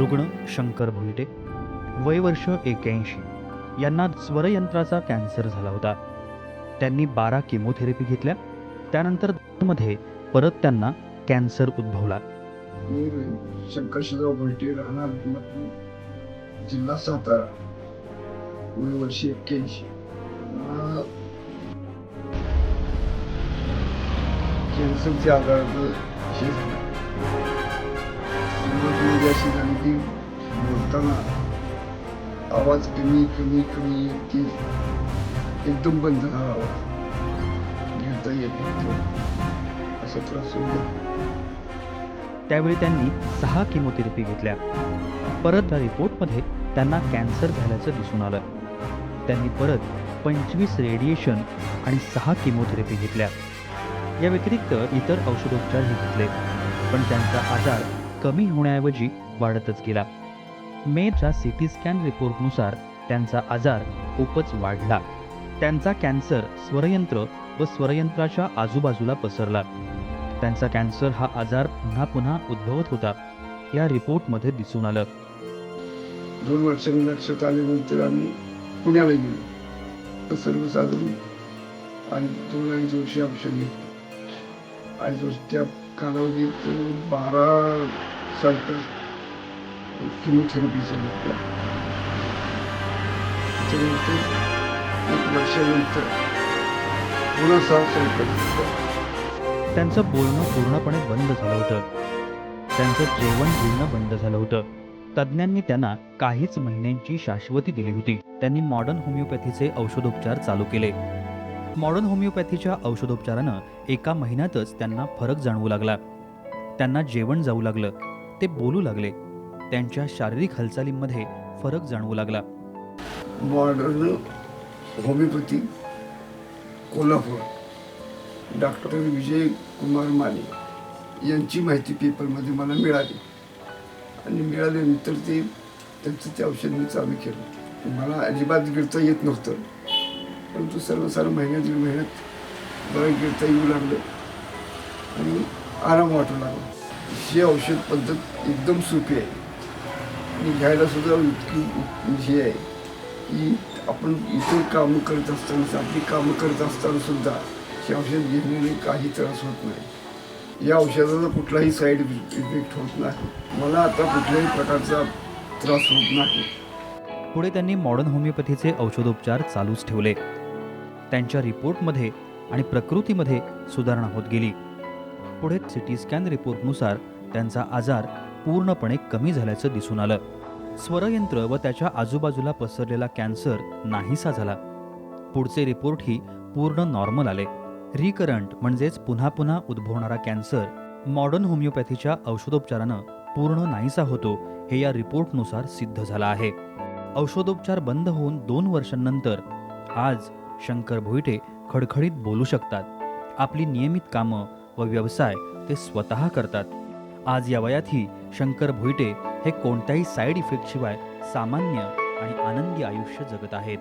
रुग्ण शंकर भुईटे वय वर्ष एक्याऐंशी यांना स्वरयंत्राचा कॅन्सर झाला होता. त्यांनी बारा किमोथेरपी घेतल्या. त्यानंतरमध्ये परत त्यांना कॅन्सर उद्भवला. मी शंकर शिवराव भोलटे राहणार जिल्हा सातारा. वय वर्ष एक्क्याऐंशी. मला कॅन्सरचे अशी बोलताना आवाज कमी कमी कमी येते एकदम बंद झाला आवाज. घेता येत नव्हतो. असा त्रास होता त्यावेळी त्यांनी सहा किमोथेरपी घेतल्या. परत रिपोर्टमध्ये त्यांना कॅन्सर झाल्याचं दिसून आलं. त्यांनी परत पंचवीस रेडिएशन आणि सहा किमोथेरपी घेतल्या. या व्यतिरिक्त इतर औषधोपचारही घेतले. पण त्यांचा आजार कमी होण्याऐवजी वाढतच गेला. मेच्या सी टी स्कॅन रिपोर्टनुसार त्यांचा आजार खूपच वाढला. त्यांचा कॅन्सर स्वरयंत्र व स्वरयंत्राच्या आजूबाजूला पसरला. त्यांचा कॅन्सर हा आजार पुन्हा पुन्हा उद्भवत होता या रिपोर्टमध्ये दिसून आलं. दोन वर्षांनी लक्षात आल्यानंतर आम्ही पुण्याला गेलो. सर्वसाधारण आणि दोन अडीच वर्षी औषध घेतलं. अडीच वर्ष त्या कालावधीत बारा सायकल किमोथेरपीचं घेतलं त्याच्यानंतर एक वर्षानंतर पुन्हा सहा सायकल त्यांचं बोलणं पूर्णपणे बंद झालं होतं. त्यांचं जेवण घेणं बंद झालं होतं. तज्ज्ञांनी त्यांना काहीच महिन्यांची शाश्वती दिली होती. त्यांनी मॉडर्न होमिओपॅथीचे औषधोपचार चालू केले. मॉडर्न होमिओपॅथीच्या औषधोपचारानं एका महिन्यातच त्यांना फरक जाणवू लागला. त्यांना जेवण जाऊ लागलं ते बोलू लागले. त्यांच्या शारीरिक हालचालींमध्ये फरक जाणवू लागला. Modern homeopathy Kolhapur. Doctor Vijay Kumar Mane यांची माहिती पेपरमध्ये मला मिळाली. आणि मिळाल्यानंतर ते त्यांचं ते औषध मी चालू केलं. मला अजिबात गिरता येत नव्हतं. परंतु सर्वसाधारण महिन्यात दीड महिन्यात बरं येऊ लागलं. आणि आराम वाटू लागला. ही औषध पद्धत एकदम सोपी आहे. आणि घ्यायला सुद्धा इतकी हे आहे की आपण इतर कामं करत असताना आपली कामं करत असताना सुद्धा हे औषध घेण्याने काही त्रास होत नाही. या औषधाचा कुठलाही साईड इफेक्ट होत नाही. मला आता कुठल्याही प्रकारचा त्रास होत नाही. पुढे त्यांनी मॉडर्न होमिओपॅथीचे औषधोपचार चालूच ठेवले. त्यांच्या रिपोर्टमध्ये आणि प्रकृतीमध्ये सुधारणा होत गेली. पुढे सिटी स्कॅन रिपोर्टनुसार त्यांचा आजार पूर्णपणे कमी झाल्याचं दिसून आलं. स्वरयंत्र व त्याच्या आजूबाजूला पसरलेला कॅन्सर नाहीसा झाला. पुढचे रिपोर्टही पूर्ण नॉर्मल आले. रिकरंट म्हणजेच पुन्हा पुन्हा उद्भवणारा कॅन्सर मॉडर्न होमिओपॅथीच्या औषधोपचारानं पूर्ण नाहीसा होतो हे या रिपोर्टनुसार सिद्ध झालं आहे. औषधोपचार बंद होऊन दोन वर्षांनंतर आज शंकर भोईटे खडखडीत बोलू शकतात. आपली नियमित कामं व व्यवसाय ते स्वतः करतात. आज या वयातही शंकर भोईटे हे कोणत्याही साईड इफेक्टशिवाय सामान्य आणि आनंदी आयुष्य जगत आहेत.